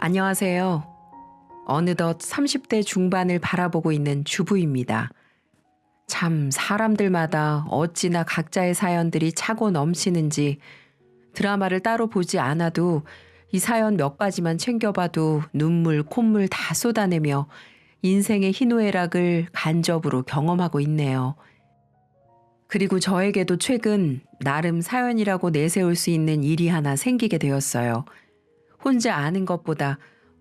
안녕하세요. 어느덧 30대 중반을 바라보고 있는 주부입니다. 참 사람들마다 어찌나 각자의 사연들이 차고 넘치는지 드라마를 따로 보지 않아도 이 사연 몇 가지만 챙겨봐도 눈물, 콧물 다 쏟아내며 인생의 희노애락을 간접으로 경험하고 있네요. 그리고 저에게도 최근 나름 사연이라고 내세울 수 있는 일이 하나 생기게 되었어요. 혼자 아는 것보다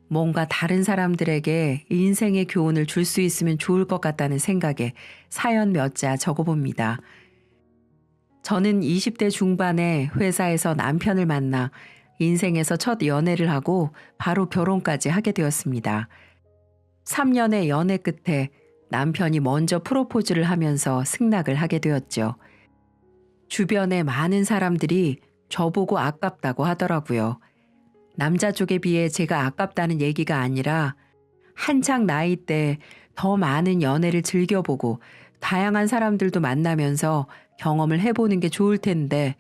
뭔가 다른 사람들에게 인생의 교훈을 줄 수 있으면 좋을 것 같다는 생각에 사연 몇 자 적어봅니다. 저는 20대 중반에 회사에서 남편을 만나 인생에서 첫 연애를 하고 바로 결혼까지 하게 되었습니다. 3년의 연애 끝에 남편이 먼저 프로포즈를 하면서 승낙을 하게 되었죠. 주변에 많은 사람들이 저보고 아깝다고 하더라고요. 남자 쪽에 비해 제가 아깝다는 얘기가 아니라 한창 나이 때 더 많은 연애를 즐겨보고 다양한 사람들도 만나면서 경험을 해보는 게 좋을 텐데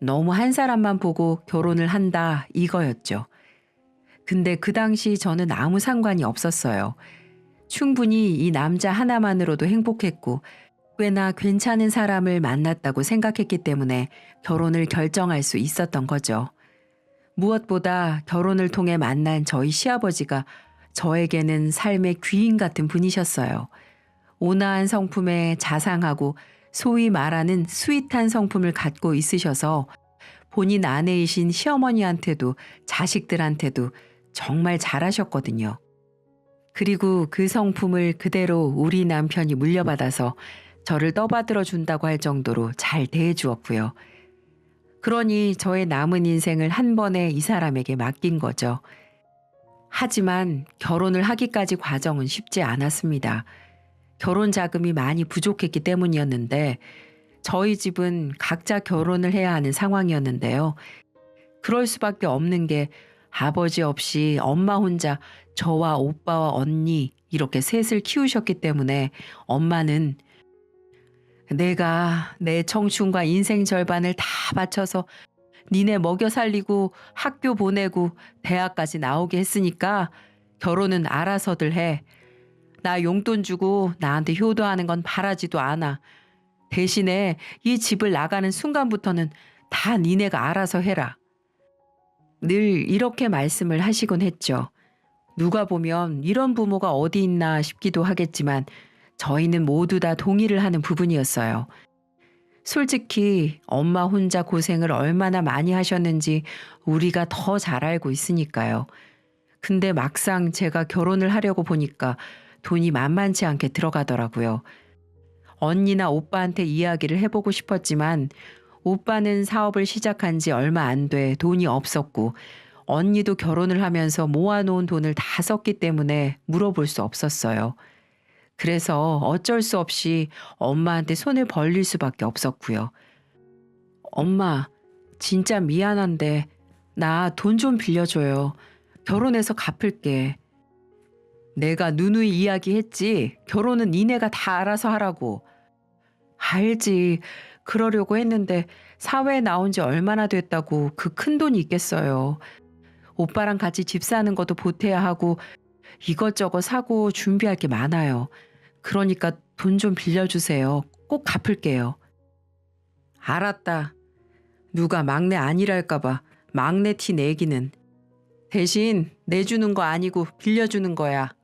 너무 한 사람만 보고 결혼을 한다 이거였죠. 근데 그 당시 저는 아무 상관이 없었어요. 충분히 이 남자 하나만으로도 행복했고 꽤나 괜찮은 사람을 만났다고 생각했기 때문에 결혼을 결정할 수 있었던 거죠. 무엇보다 결혼을 통해 만난 저희 시아버지가 저에게는 삶의 귀인 같은 분이셨어요. 온화한 성품에 자상하고 소위 말하는 스윗한 성품을 갖고 있으셔서 본인 아내이신 시어머니한테도 자식들한테도 정말 잘하셨거든요. 그리고 그 성품을 그대로 우리 남편이 물려받아서 저를 떠받들어 준다고 할 정도로 잘 대해 주었고요. 그러니 저의 남은 인생을 한 번에 이 사람에게 맡긴 거죠. 하지만 결혼을 하기까지 과정은 쉽지 않았습니다. 결혼 자금이 많이 부족했기 때문이었는데 저희 집은 각자 결혼을 해야 하는 상황이었는데요. 그럴 수밖에 없는 게 아버지 없이 엄마 혼자 저와 오빠와 언니 이렇게 셋을 키우셨기 때문에 엄마는 내가 내 청춘과 인생 절반을 다 바쳐서 니네 먹여 살리고 학교 보내고 대학까지 나오게 했으니까 결혼은 알아서들 해. 나 용돈 주고 나한테 효도하는 건 바라지도 않아. 대신에 이 집을 나가는 순간부터는 다 니네가 알아서 해라. 늘 이렇게 말씀을 하시곤 했죠. 누가 보면 이런 부모가 어디 있나 싶기도 하겠지만 저희는 모두 다 동의를 하는 부분이었어요. 솔직히 엄마 혼자 고생을 얼마나 많이 하셨는지 우리가 더 잘 알고 있으니까요. 근데 막상 제가 결혼을 하려고 보니까 돈이 만만치 않게 들어가더라고요. 언니나 오빠한테 이야기를 해보고 싶었지만 오빠는 사업을 시작한 지 얼마 안 돼 돈이 없었고 언니도 결혼을 하면서 모아놓은 돈을 다 썼기 때문에 물어볼 수 없었어요. 그래서 어쩔 수 없이 엄마한테 손을 벌릴 수밖에 없었고요. 엄마, 진짜 미안한데 나 돈 좀 빌려줘요. 결혼해서 갚을게. 내가 누누이 이야기했지. 결혼은 니네가 다 알아서 하라고. 알지. 그러려고 했는데 사회에 나온 지 얼마나 됐다고 그 큰 돈이 있겠어요. 오빠랑 같이 집 사는 것도 보태야 하고 이것저것 사고 준비할 게 많아요. 그러니까 돈 좀 빌려주세요. 꼭 갚을게요. 알았다. 누가 막내 아니랄까봐 막내 티 내기는. 대신 내주는 거 아니고 빌려주는 거야.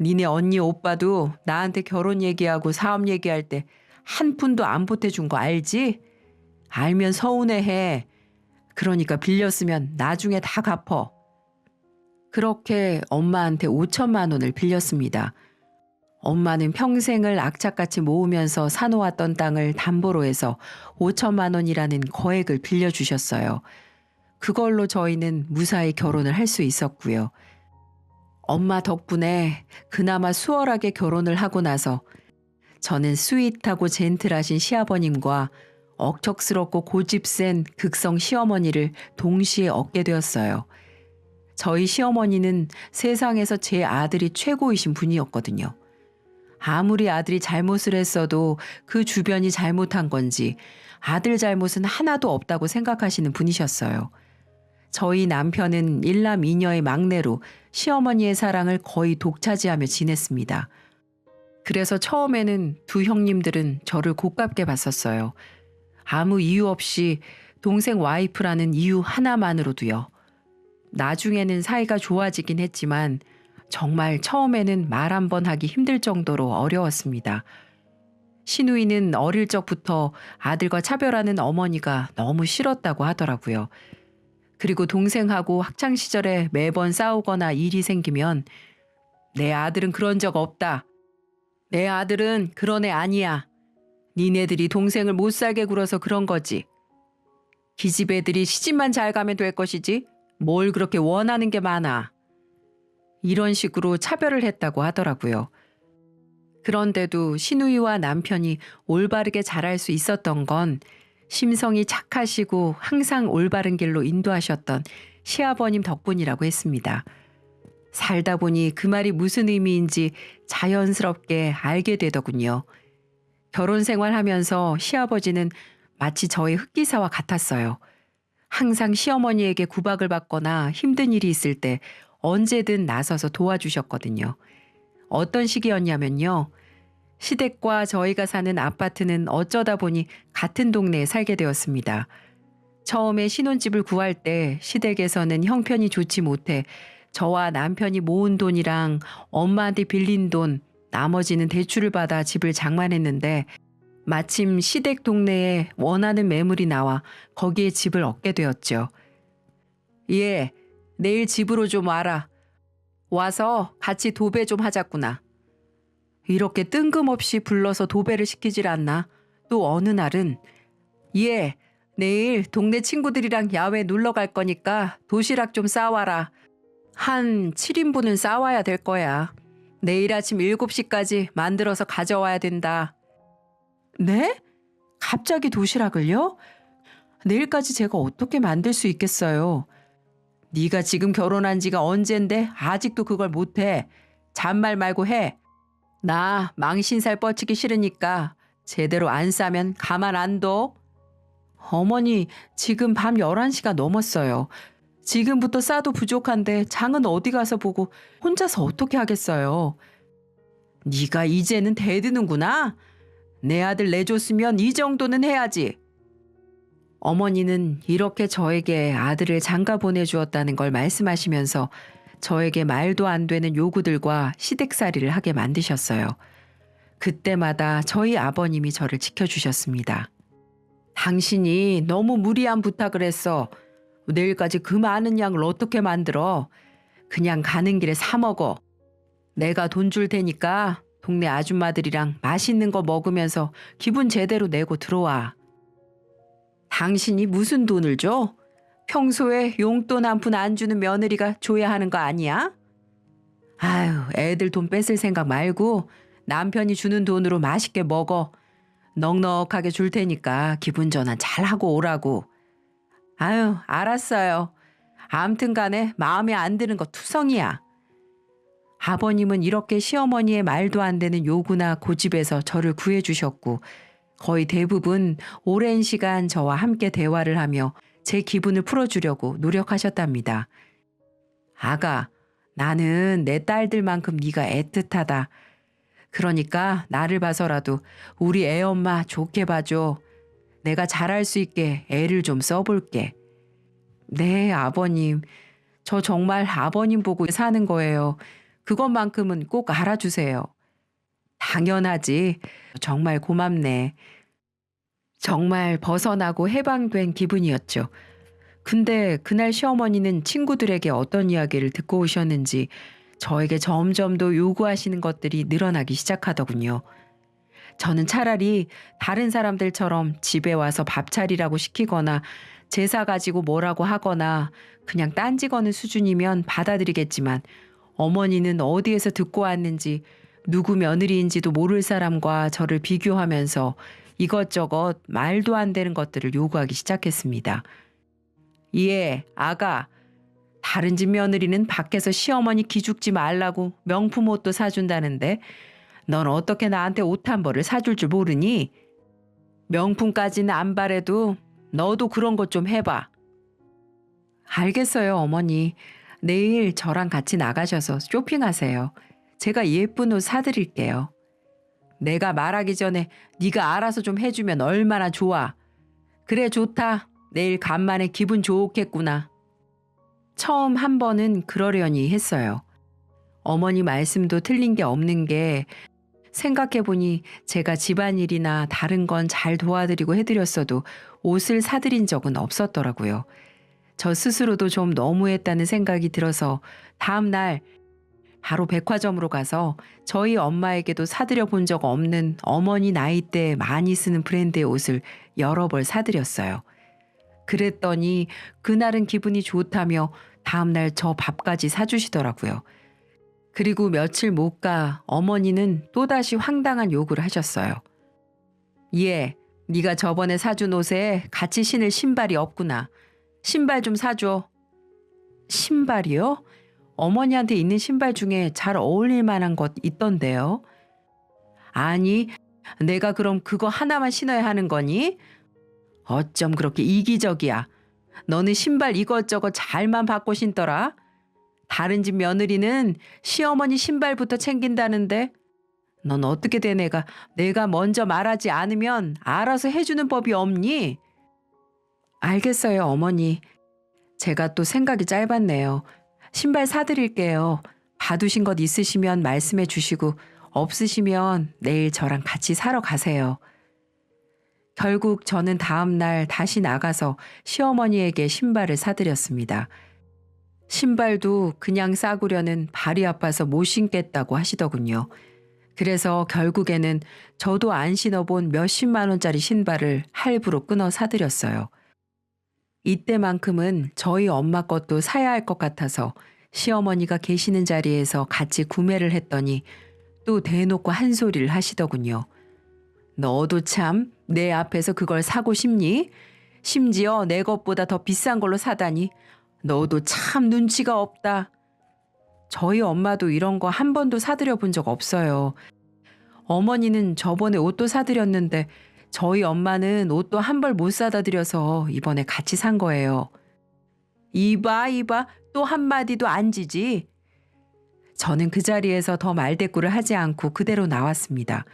니네 언니 오빠도 나한테 결혼 얘기하고 사업 얘기할 때 한 푼도 안 보태준 거 알지? 알면 서운해해. 그러니까 빌렸으면 나중에 다 갚어. 그렇게 엄마한테 5천만 원을 빌렸습니다. 엄마는 평생을 악착같이 모으면서 사놓았던 땅을 담보로 해서 5천만 원이라는 거액을 빌려주셨어요. 그걸로 저희는 무사히 결혼을 할 수 있었고요. 엄마 덕분에 그나마 수월하게 결혼을 하고 나서 저는 스윗하고 젠틀하신 시아버님과 억척스럽고 고집센 극성 시어머니를 동시에 얻게 되었어요. 저희 시어머니는 세상에서 제 아들이 최고이신 분이었거든요. 아무리 아들이 잘못을 했어도 그 주변이 잘못한 건지 아들 잘못은 하나도 없다고 생각하시는 분이셨어요. 저희 남편은 일남 이녀의 막내로 시어머니의 사랑을 거의 독차지하며 지냈습니다. 그래서 처음에는 두 형님들은 저를 고깝게 봤었어요. 아무 이유 없이 동생 와이프라는 이유 하나만으로도요. 나중에는 사이가 좋아지긴 했지만 정말 처음에는 말 한 번 하기 힘들 정도로 어려웠습니다. 신우이는 어릴 적부터 아들과 차별하는 어머니가 너무 싫었다고 하더라고요. 그리고 동생하고 학창 시절에 매번 싸우거나 일이 생기면 내 아들은 그런 적 없다. 내 아들은 그런 애 아니야. 니네들이 동생을 못 살게 굴어서 그런 거지. 기집 애들이 시집만 잘 가면 될 것이지 뭘 그렇게 원하는 게 많아. 이런 식으로 차별을 했다고 하더라고요. 그런데도 신우이와 남편이 올바르게 자랄 수 있었던 건 심성이 착하시고 항상 올바른 길로 인도하셨던 시아버님 덕분이라고 했습니다. 살다 보니 그 말이 무슨 의미인지 자연스럽게 알게 되더군요. 결혼 생활하면서 시아버지는 마치 저의 흑기사와 같았어요. 항상 시어머니에게 구박을 받거나 힘든 일이 있을 때 언제든 나서서 도와주셨거든요. 어떤 시기였냐면요. 시댁과 저희가 사는 아파트는 어쩌다 보니 같은 동네에 살게 되었습니다. 처음에 신혼집을 구할 때 시댁에서는 형편이 좋지 못해 저와 남편이 모은 돈이랑 엄마한테 빌린 돈, 나머지는 대출을 받아 집을 장만했는데 마침 시댁 동네에 원하는 매물이 나와 거기에 집을 얻게 되었죠. 예, 내일 집으로 좀 와라. 와서 같이 도배 좀 하자꾸나. 이렇게 뜬금없이 불러서 도배를 시키질 않나. 또 어느 날은 예, 내일 동네 친구들이랑 야외 놀러 갈 거니까 도시락 좀 싸와라. 한 7인분은 싸와야 될 거야. 내일 아침 7시까지 만들어서 가져와야 된다. 네? 갑자기 도시락을요? 내일까지 제가 어떻게 만들 수 있겠어요? 네가 지금 결혼한 지가 언젠데 아직도 그걸 못해. 잔말 말고 해. 나 망신살 뻗치기 싫으니까 제대로 안 싸면 가만 안 둬. 어머니, 지금 밤 11시가 넘었어요. 지금부터 싸도 부족한데 장은 어디 가서 보고 혼자서 어떻게 하겠어요. 네가 이제는 대드는구나. 내 아들 내줬으면 이 정도는 해야지. 어머니는 이렇게 저에게 아들을 장가 보내주었다는 걸 말씀하시면서 저에게 말도 안 되는 요구들과 시댁살이를 하게 만드셨어요. 그때마다 저희 아버님이 저를 지켜주셨습니다. 당신이 너무 무리한 부탁을 했어. 내일까지 그 많은 양을 어떻게 만들어? 그냥 가는 길에 사 먹어. 내가 돈 줄 테니까 동네 아줌마들이랑 맛있는 거 먹으면서 기분 제대로 내고 들어와. 당신이 무슨 돈을 줘? 평소에 용돈 한 푼 안 주는 며느리가 줘야 하는 거 아니야? 아유, 애들 돈 뺏을 생각 말고 남편이 주는 돈으로 맛있게 먹어. 넉넉하게 줄 테니까 기분 전환 잘 하고 오라고. 아유, 알았어요. 암튼 간에 마음에 안 드는 거 투성이야. 아버님은 이렇게 시어머니의 말도 안 되는 요구나 고집에서 저를 구해주셨고, 거의 대부분 오랜 시간 저와 함께 대화를 하며 제 기분을 풀어주려고 노력하셨답니다. 아가, 나는 내 딸들만큼 네가 애틋하다. 그러니까 나를 봐서라도 우리 애 엄마 좋게 봐줘. 내가 잘할 수 있게 애를 좀 써볼게. 네, 아버님. 저 정말 아버님 보고 사는 거예요. 그것만큼은 꼭 알아주세요. 당연하지. 정말 고맙네. 정말 벗어나고 해방된 기분이었죠. 근데 그날 시어머니는 친구들에게 어떤 이야기를 듣고 오셨는지 저에게 점점 더 요구하시는 것들이 늘어나기 시작하더군요. 저는 차라리 다른 사람들처럼 집에 와서 밥 차리라고 시키거나 제사 가지고 뭐라고 하거나 그냥 딴지 거는 수준이면 받아들이겠지만 어머니는 어디에서 듣고 왔는지 누구 며느리인지도 모를 사람과 저를 비교하면서 이것저것 말도 안 되는 것들을 요구하기 시작했습니다. 예, 아가. 다른 집 며느리는 밖에서 시어머니 기죽지 말라고 명품 옷도 사준다는데 넌 어떻게 나한테 옷 한 벌을 사줄 줄 모르니? 명품까지는 안 바래도 너도 그런 것 좀 해봐. 알겠어요, 어머니. 내일 저랑 같이 나가셔서 쇼핑하세요. 제가 예쁜 옷 사드릴게요. 내가 말하기 전에 네가 알아서 좀 해주면 얼마나 좋아. 그래 좋다. 내일 간만에 기분 좋겠구나. 처음 한 번은 그러려니 했어요. 어머니 말씀도 틀린 게 없는 게 생각해보니 제가 집안일이나 다른 건 잘 도와드리고 해드렸어도 옷을 사드린 적은 없었더라고요. 저 스스로도 좀 너무했다는 생각이 들어서 다음날 바로 백화점으로 가서 저희 엄마에게도 사드려 본적 없는 어머니 나이대 많이 쓰는 브랜드의 옷을 여러 벌 사드렸어요. 그랬더니 그날은 기분이 좋다며 다음날 저 밥까지 사주시더라고요. 그리고 며칠 못 가 어머니는 또다시 황당한 요구를 하셨어요. 예, 네가 저번에 사준 옷에 같이 신을 신발이 없구나. 신발 좀 사줘. 신발이요? 어머니한테 있는 신발 중에 잘 어울릴 만한 것 있던데요. 아니, 내가 그럼 그거 하나만 신어야 하는 거니? 어쩜 그렇게 이기적이야. 너는 신발 이것저것 잘만 바꿔 신더라. 다른 집 며느리는 시어머니 신발부터 챙긴다는데 넌 어떻게 된 애가 내가 먼저 말하지 않으면 알아서 해주는 법이 없니? 알겠어요, 어머니. 제가 또 생각이 짧았네요. 신발 사드릴게요. 받으신 것 있으시면 말씀해 주시고 없으시면 내일 저랑 같이 사러 가세요. 결국 저는 다음 날 다시 나가서 시어머니에게 신발을 사드렸습니다. 신발도 그냥 싸구려는 발이 아파서 못 신겠다고 하시더군요. 그래서 결국에는 저도 안 신어본 몇십만 원짜리 신발을 할부로 끊어 사드렸어요. 이때만큼은 저희 엄마 것도 사야 할 것 같아서 시어머니가 계시는 자리에서 같이 구매를 했더니 또 대놓고 한 소리를 하시더군요. 너도 참 내 앞에서 그걸 사고 싶니? 심지어 내 것보다 더 비싼 걸로 사다니 너도 참 눈치가 없다. 저희 엄마도 이런 거 한 번도 사드려 본 적 없어요. 어머니는 저번에 옷도 사드렸는데 저희 엄마는 옷도 한 벌 못 사다 드려서 이번에 같이 산 거예요. 이봐, 이봐, 또 한마디도 안 지지. 저는 그 자리에서 더 말대꾸를 하지 않고 그대로 나왔습니다.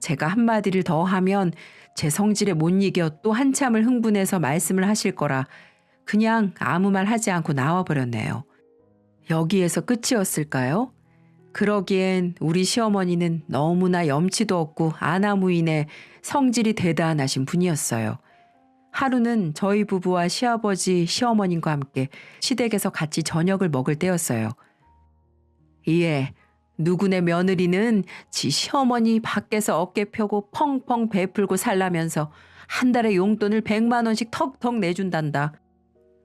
제가 한마디를 더 하면 제 성질에 못 이겨 또 한참을 흥분해서 말씀을 하실 거라 그냥 아무 말 하지 않고 나와버렸네요. 여기에서 끝이었을까요? 그러기엔 우리 시어머니는 너무나 염치도 없고 아나무인의 성질이 대단하신 분이었어요. 하루는 저희 부부와 시아버지, 시어머님과 함께 시댁에서 같이 저녁을 먹을 때였어요. 예, 누구네 며느리는 지 시어머니 밖에서 어깨 펴고 펑펑 베풀고 살라면서 한 달에 용돈을 백만 원씩 턱턱 내준단다.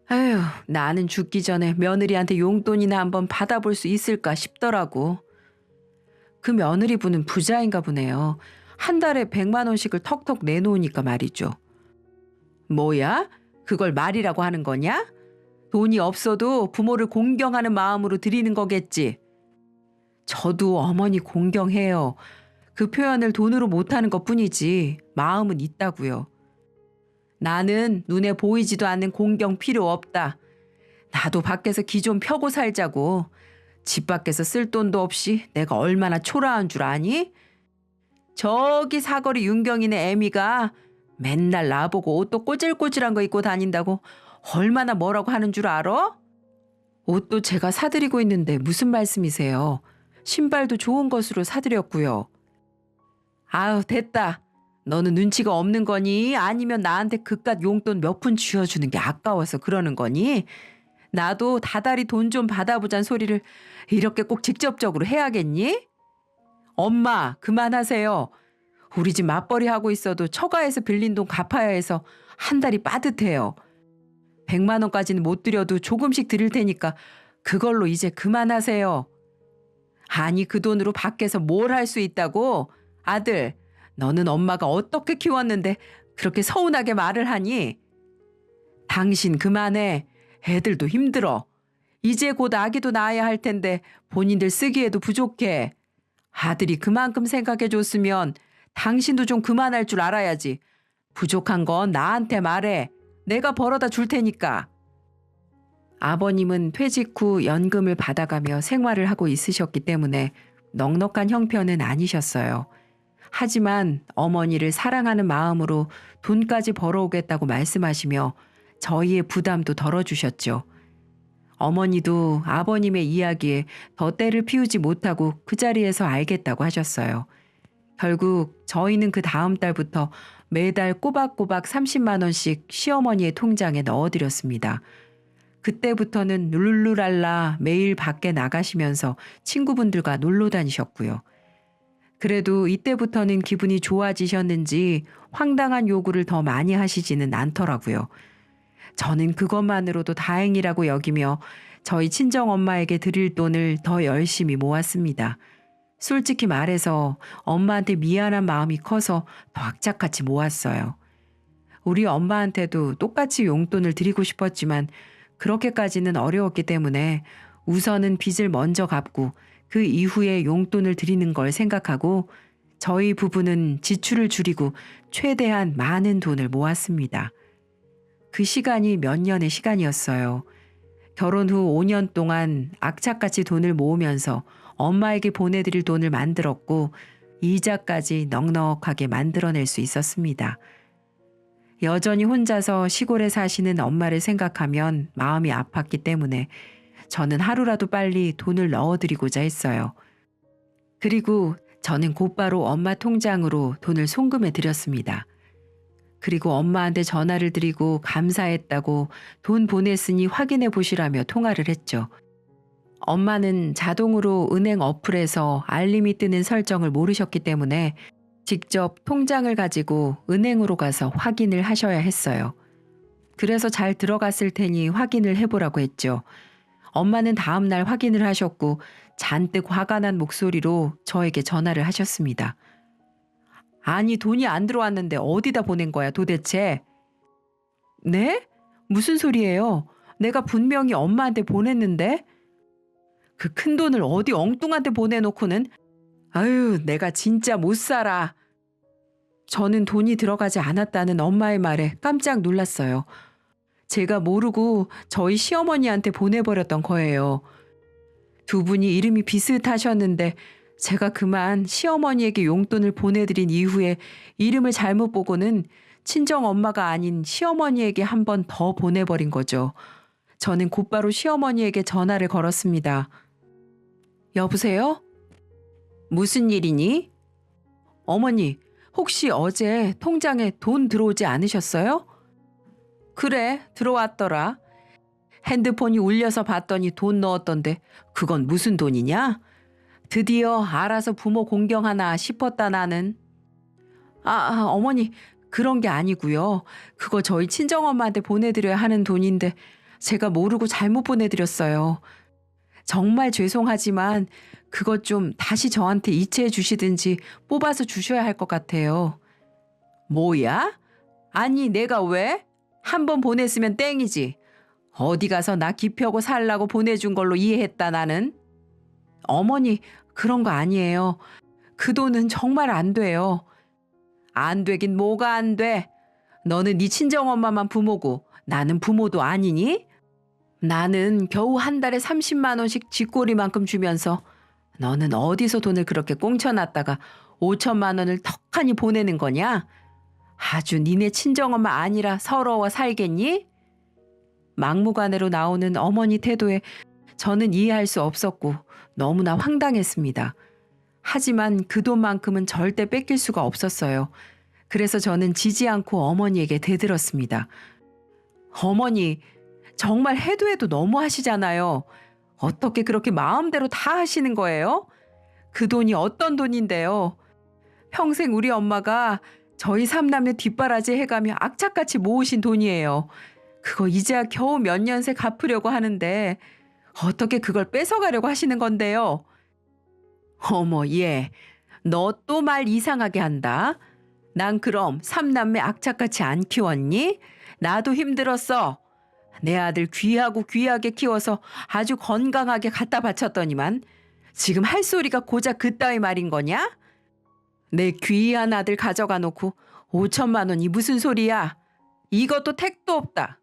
아휴, 나는 죽기 전에 며느리한테 용돈이나 한번 받아볼 수 있을까 싶더라고. 그 며느리분은 부자인가 보네요. 한 달에 백만 원씩을 턱턱 내놓으니까 말이죠. 뭐야? 그걸 말이라고 하는 거냐? 돈이 없어도 부모를 공경하는 마음으로 드리는 거겠지. 저도 어머니 공경해요. 그 표현을 돈으로 못하는 것 뿐이지 마음은 있다고요. 나는 눈에 보이지도 않는 공경 필요 없다. 나도 밖에서 기 좀 펴고 살자고. 집 밖에서 쓸 돈도 없이 내가 얼마나 초라한 줄 아니? 저기 사거리 윤경이네 애미가 맨날 나보고 옷도 꼬질꼬질한 거 입고 다닌다고 얼마나 뭐라고 하는 줄 알아? 옷도 제가 사드리고 있는데 무슨 말씀이세요? 신발도 좋은 것으로 사드렸고요. 아유 됐다. 너는 눈치가 없는 거니? 아니면 나한테 그깟 용돈 몇 푼 쥐어주는 게 아까워서 그러는 거니? 나도 다달이 돈 좀 받아보잔 소리를 이렇게 꼭 직접적으로 해야겠니? 엄마, 그만하세요. 우리 집 맞벌이 하고 있어도 처가에서 빌린 돈 갚아야 해서 한 달이 빠듯해요. 100만 원까지는 못 드려도 조금씩 드릴 테니까 그걸로 이제 그만하세요. 아니 그 돈으로 밖에서 뭘 할 수 있다고? 아들, 너는 엄마가 어떻게 키웠는데 그렇게 서운하게 말을 하니? 당신 그만해. 애들도 힘들어. 이제 곧 아기도 낳아야 할 텐데 본인들 쓰기에도 부족해. 아들이 그만큼 생각해 줬으면 당신도 좀 그만할 줄 알아야지. 부족한 건 나한테 말해. 내가 벌어다 줄 테니까. 아버님은 퇴직 후 연금을 받아가며 생활을 하고 있으셨기 때문에 넉넉한 형편은 아니셨어요. 하지만 어머니를 사랑하는 마음으로 돈까지 벌어오겠다고 말씀하시며 저희의 부담도 덜어주셨죠. 어머니도 아버님의 이야기에 더 때를 피우지 못하고 그 자리에서 알겠다고 하셨어요. 결국 저희는 그 다음 달부터 매달 꼬박꼬박 30만 원씩 시어머니의 통장에 넣어드렸습니다. 그때부터는 룰루랄라 매일 밖에 나가시면서 친구분들과 놀러 다니셨고요. 그래도 이때부터는 기분이 좋아지셨는지 황당한 요구를 더 많이 하시지는 않더라고요. 저는 그것만으로도 다행이라고 여기며 저희 친정 엄마에게 드릴 돈을 더 열심히 모았습니다. 솔직히 말해서 엄마한테 미안한 마음이 커서 더 악착같이 모았어요. 우리 엄마한테도 똑같이 용돈을 드리고 싶었지만 그렇게까지는 어려웠기 때문에 우선은 빚을 먼저 갚고 그 이후에 용돈을 드리는 걸 생각하고 저희 부부는 지출을 줄이고 최대한 많은 돈을 모았습니다. 그 시간이 몇 년의 시간이었어요. 결혼 후 5년 동안 악착같이 돈을 모으면서 엄마에게 보내드릴 돈을 만들었고 이자까지 넉넉하게 만들어낼 수 있었습니다. 여전히 혼자서 시골에 사시는 엄마를 생각하면 마음이 아팠기 때문에 저는 하루라도 빨리 돈을 넣어드리고자 했어요. 그리고 저는 곧바로 엄마 통장으로 돈을 송금해 드렸습니다. 그리고 엄마한테 전화를 드리고 감사했다고 돈 보냈으니 확인해 보시라며 통화를 했죠. 엄마는 자동으로 은행 어플에서 알림이 뜨는 설정을 모르셨기 때문에 직접 통장을 가지고 은행으로 가서 확인을 하셔야 했어요. 그래서 잘 들어갔을 테니 확인을 해보라고 했죠. 엄마는 다음날 확인을 하셨고 잔뜩 화가 난 목소리로 저에게 전화를 하셨습니다. 아니, 돈이 안 들어왔는데 어디다 보낸 거야, 도대체? 네? 무슨 소리예요? 내가 분명히 엄마한테 보냈는데? 그 큰 돈을 어디 엉뚱한테 보내놓고는 아유, 내가 진짜 못 살아. 저는 돈이 들어가지 않았다는 엄마의 말에 깜짝 놀랐어요. 제가 모르고 저희 시어머니한테 보내버렸던 거예요. 두 분이 이름이 비슷하셨는데 제가 그만 시어머니에게 용돈을 보내드린 이후에 이름을 잘못 보고는 친정 엄마가 아닌 시어머니에게 한 번 더 보내버린 거죠. 저는 곧바로 시어머니에게 전화를 걸었습니다. 여보세요? 무슨 일이니? 어머니, 혹시 어제 통장에 돈 들어오지 않으셨어요? 그래, 들어왔더라. 핸드폰이 울려서 봤더니 돈 넣었던데 그건 무슨 돈이냐? 드디어 알아서 부모 공경하나 싶었다 나는. 아, 아, 어머니 그런 게 아니고요. 그거 저희 친정엄마한테 보내드려야 하는 돈인데 제가 모르고 잘못 보내드렸어요. 정말 죄송하지만 그것 좀 다시 저한테 이체해 주시든지 뽑아서 주셔야 할 것 같아요. 뭐야? 아니 내가 왜? 한 번 보냈으면 땡이지. 어디 가서 나 기표고 살라고 보내준 걸로 이해했다 나는. 어머니 그런 거 아니에요. 그 돈은 정말 안 돼요. 안 되긴 뭐가 안 돼. 너는 네 친정엄마만 부모고 나는 부모도 아니니? 나는 겨우 한 달에 30만 원씩 쥐꼬리만큼 주면서 너는 어디서 돈을 그렇게 꽁쳐놨다가 5천만 원을 턱하니 보내는 거냐? 아주 니네 친정엄마 아니라 서러워 살겠니? 막무가내로 나오는 어머니 태도에 저는 이해할 수 없었고 너무나 황당했습니다. 하지만 그 돈만큼은 절대 뺏길 수가 없었어요. 그래서 저는 지지 않고 어머니에게 대들었습니다. 어머니, 정말 해도 해도 너무 하시잖아요. 어떻게 그렇게 마음대로 다 하시는 거예요? 그 돈이 어떤 돈인데요? 평생 우리 엄마가 저희 삼남매 뒷바라지 해가며 악착같이 모으신 돈이에요. 그거 이제야 겨우 몇 년새 갚으려고 하는데 어떻게 그걸 뺏어가려고 하시는 건데요? 어머, 얘. 너 또 말 이상하게 한다. 난 그럼 삼남매 악착같이 안 키웠니? 나도 힘들었어. 내 아들 귀하고 귀하게 키워서 아주 건강하게 갖다 바쳤더니만 지금 할 소리가 고작 그따위 말인 거냐? 내 귀한 아들 가져가 놓고 5천만 원이 무슨 소리야? 이것도 택도 없다.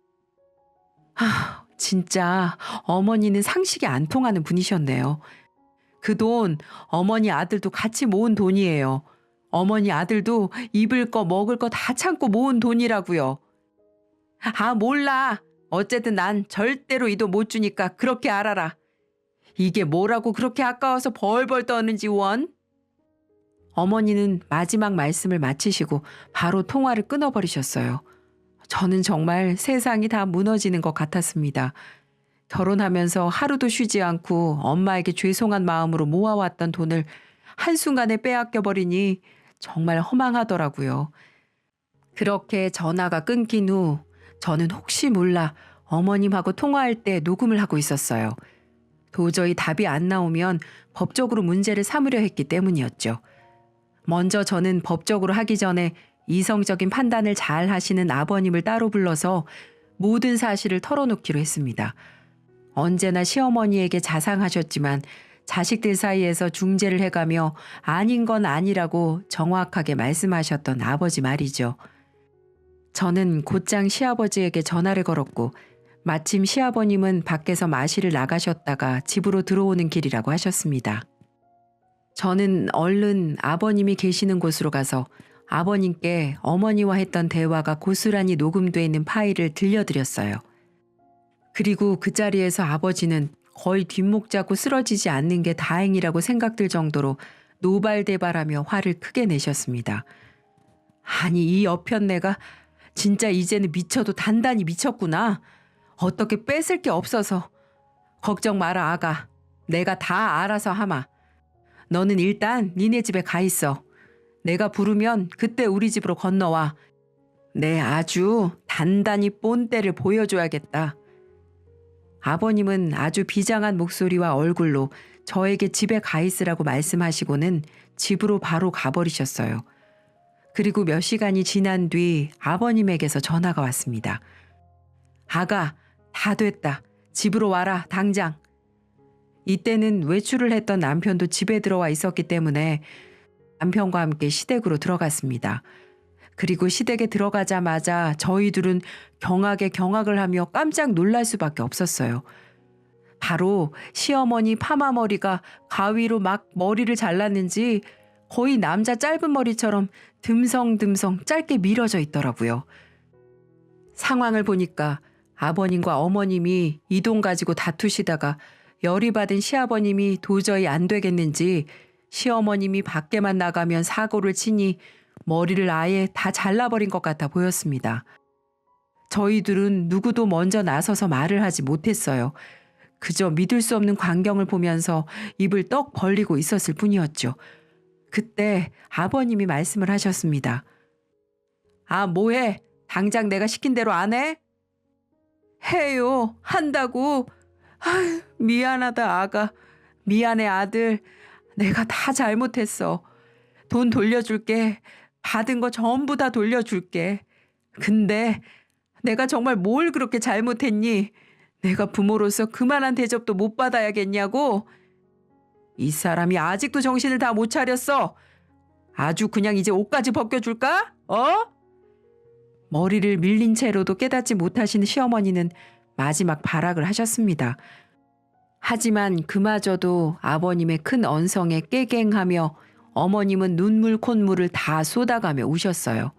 하, 진짜 어머니는 상식이 안 통하는 분이셨네요. 그 돈 어머니 아들도 같이 모은 돈이에요. 어머니 아들도 입을 거 먹을 거 다 참고 모은 돈이라고요. 아 몰라. 어쨌든 난 절대로 이 돈 못 주니까 그렇게 알아라. 이게 뭐라고 그렇게 아까워서 벌벌 떠는지 원? 어머니는 마지막 말씀을 마치시고 바로 통화를 끊어버리셨어요. 저는 정말 세상이 다 무너지는 것 같았습니다. 결혼하면서 하루도 쉬지 않고 엄마에게 죄송한 마음으로 모아왔던 돈을 한순간에 빼앗겨버리니 정말 허망하더라고요. 그렇게 전화가 끊긴 후 저는 혹시 몰라 어머님하고 통화할 때 녹음을 하고 있었어요. 도저히 답이 안 나오면 법적으로 문제를 삼으려 했기 때문이었죠. 먼저 저는 법적으로 하기 전에 이성적인 판단을 잘 하시는 아버님을 따로 불러서 모든 사실을 털어놓기로 했습니다. 언제나 시어머니에게 자상하셨지만 자식들 사이에서 중재를 해가며 아닌 건 아니라고 정확하게 말씀하셨던 아버지 말이죠. 저는 곧장 시아버지에게 전화를 걸었고 마침 시아버님은 밖에서 마실을 나가셨다가 집으로 들어오는 길이라고 하셨습니다. 저는 얼른 아버님이 계시는 곳으로 가서 아버님께 어머니와 했던 대화가 고스란히 녹음돼 있는 파일을 들려드렸어요. 그리고 그 자리에서 아버지는 거의 뒷목 잡고 쓰러지지 않는 게 다행이라고 생각들 정도로 노발대발하며 화를 크게 내셨습니다. 아니 이 여편네가 진짜 이제는 미쳐도 단단히 미쳤구나. 어떻게 뺏을 게 없어서. 걱정 마라 아가. 내가 다 알아서 하마. 너는 일단 니네 집에 가 있어. 내가 부르면 그때 우리 집으로 건너와. 내 아주 단단히 본때를 보여줘야겠다. 아버님은 아주 비장한 목소리와 얼굴로 저에게 집에 가 있으라고 말씀하시고는 집으로 바로 가버리셨어요. 그리고 몇 시간이 지난 뒤 아버님에게서 전화가 왔습니다. 아가, 다 됐다. 집으로 와라, 당장. 이때는 외출을 했던 남편도 집에 들어와 있었기 때문에 남편과 함께 시댁으로 들어갔습니다. 그리고 시댁에 들어가자마자 저희 둘은 경악에 경악을 하며 깜짝 놀랄 수밖에 없었어요. 바로 시어머니 파마머리가 가위로 막 머리를 잘랐는지 거의 남자 짧은 머리처럼 듬성듬성 짧게 밀어져 있더라고요. 상황을 보니까 아버님과 어머님이 이돈 가지고 다투시다가 열이 받은 시아버님이 도저히 안 되겠는지 시어머님이 밖에만 나가면 사고를 치니 머리를 아예 다 잘라버린 것 같아 보였습니다. 저희들은 누구도 먼저 나서서 말을 하지 못했어요. 그저 믿을 수 없는 광경을 보면서 입을 떡 벌리고 있었을 뿐이었죠. 그때 아버님이 말씀을 하셨습니다. 아, 뭐해? 당장 내가 시킨 대로 안 해? 해요. 한다고. 아휴, 미안하다, 아가. 미안해, 아들. 내가 다 잘못했어. 돈 돌려줄게. 받은 거 전부 다 돌려줄게. 근데 내가 정말 뭘 그렇게 잘못했니? 내가 부모로서 그만한 대접도 못 받아야겠냐고? 이 사람이 아직도 정신을 다 못 차렸어. 아주 그냥 이제 옷까지 벗겨줄까? 어? 머리를 밀린 채로도 깨닫지 못하신 시어머니는 마지막 발악을 하셨습니다. 하지만 그마저도 아버님의 큰 언성에 깨갱하며 어머님은 눈물 콧물을 다 쏟아가며 우셨어요.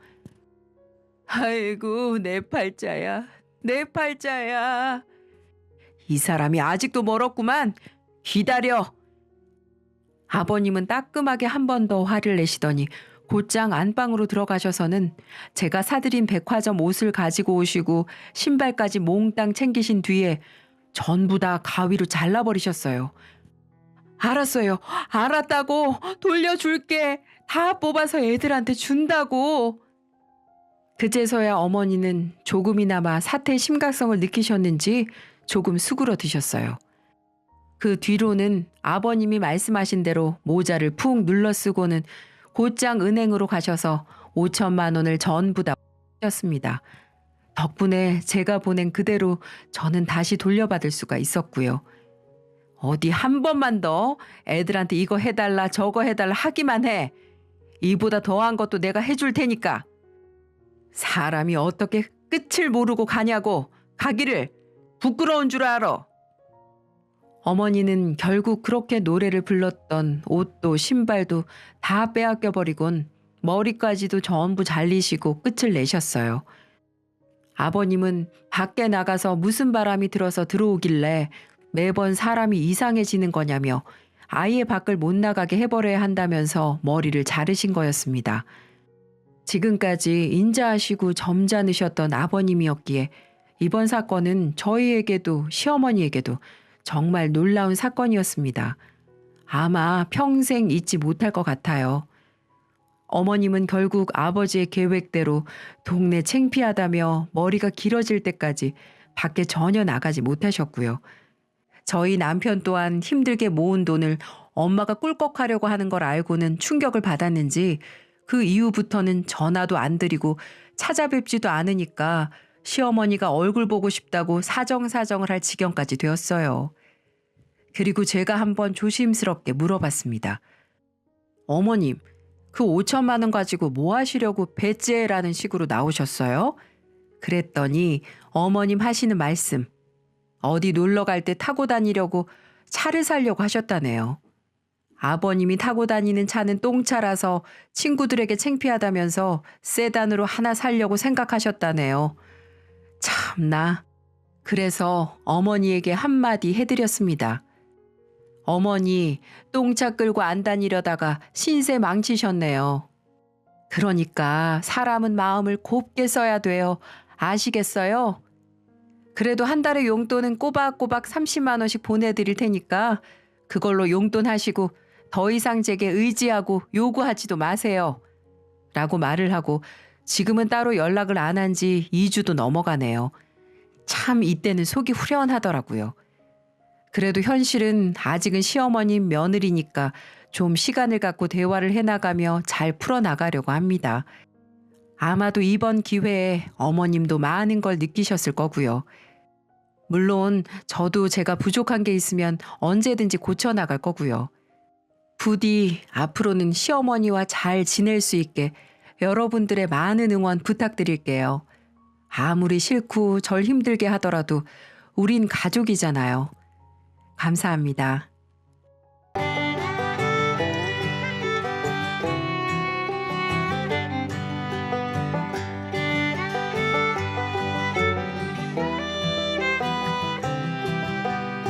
아이고 내 팔자야 내 팔자야. 이 사람이 아직도 멀었구만. 기다려. 아버님은 따끔하게 한 번 더 화를 내시더니 곧장 안방으로 들어가셔서는 제가 사드린 백화점 옷을 가지고 오시고 신발까지 몽땅 챙기신 뒤에 전부 다 가위로 잘라버리셨어요. 알았어요. 알았다고. 돌려줄게. 다 뽑아서 애들한테 준다고. 그제서야 어머니는 조금이나마 사태의 심각성을 느끼셨는지 조금 수그러드셨어요. 그 뒤로는 아버님이 말씀하신 대로 모자를 푹 눌러 쓰고는 곧장 은행으로 가셔서 5천만 원을 전부 다 셨습니다. 덕분에 제가 보낸 그대로 저는 다시 돌려받을 수가 있었고요. 어디 한 번만 더 애들한테 이거 해달라 저거 해달라 하기만 해. 이보다 더한 것도 내가 해줄 테니까. 사람이 어떻게 끝을 모르고 가냐고 가기를 부끄러운 줄 알아. 어머니는 결국 그렇게 노래를 불렀던 옷도 신발도 다 빼앗겨 버리곤 머리까지도 전부 잘리시고 끝을 내셨어요. 아버님은 밖에 나가서 무슨 바람이 들어서 들어오길래 매번 사람이 이상해지는 거냐며 아예 밖을 못 나가게 해버려야 한다면서 머리를 자르신 거였습니다. 지금까지 인자하시고 점잖으셨던 아버님이었기에 이번 사건은 저희에게도 시어머니에게도 정말 놀라운 사건이었습니다. 아마 평생 잊지 못할 것 같아요. 어머님은 결국 아버지의 계획대로 동네 창피하다며 머리가 길어질 때까지 밖에 전혀 나가지 못하셨고요. 저희 남편 또한 힘들게 모은 돈을 엄마가 꿀꺽하려고 하는 걸 알고는 충격을 받았는지 그 이후부터는 전화도 안 드리고 찾아뵙지도 않으니까 시어머니가 얼굴 보고 싶다고 사정사정을 할 지경까지 되었어요. 그리고 제가 한번 조심스럽게 물어봤습니다. 어머님, 그 5천만 원 가지고 뭐 하시려고 배째라는 식으로 나오셨어요? 그랬더니 어머님 하시는 말씀. 어디 놀러 갈 때 타고 다니려고 차를 사려고 하셨다네요. 아버님이 타고 다니는 차는 똥차라서 친구들에게 창피하다면서 세단으로 하나 사려고 생각하셨다네요. 참나. 그래서 어머니에게 한마디 해드렸습니다. 어머니, 똥차 끌고 안 다니려다가 신세 망치셨네요. 그러니까 사람은 마음을 곱게 써야 돼요. 아시겠어요? 그래도 한 달에 용돈은 꼬박꼬박 30만 원씩 보내드릴 테니까 그걸로 용돈 하시고 더 이상 제게 의지하고 요구하지도 마세요. 라고 말을 하고 지금은 따로 연락을 안 한 지 2주도 넘어가네요. 참 이때는 속이 후련하더라고요. 그래도 현실은 아직은 시어머님 며느리니까 좀 시간을 갖고 대화를 해나가며 잘 풀어나가려고 합니다. 아마도 이번 기회에 어머님도 많은 걸 느끼셨을 거고요. 물론 저도 제가 부족한 게 있으면 언제든지 고쳐나갈 거고요. 부디 앞으로는 시어머니와 잘 지낼 수 있게 여러분들의 많은 응원 부탁드릴게요. 아무리 싫고 절 힘들게 하더라도 우린 가족이잖아요. 감사합니다.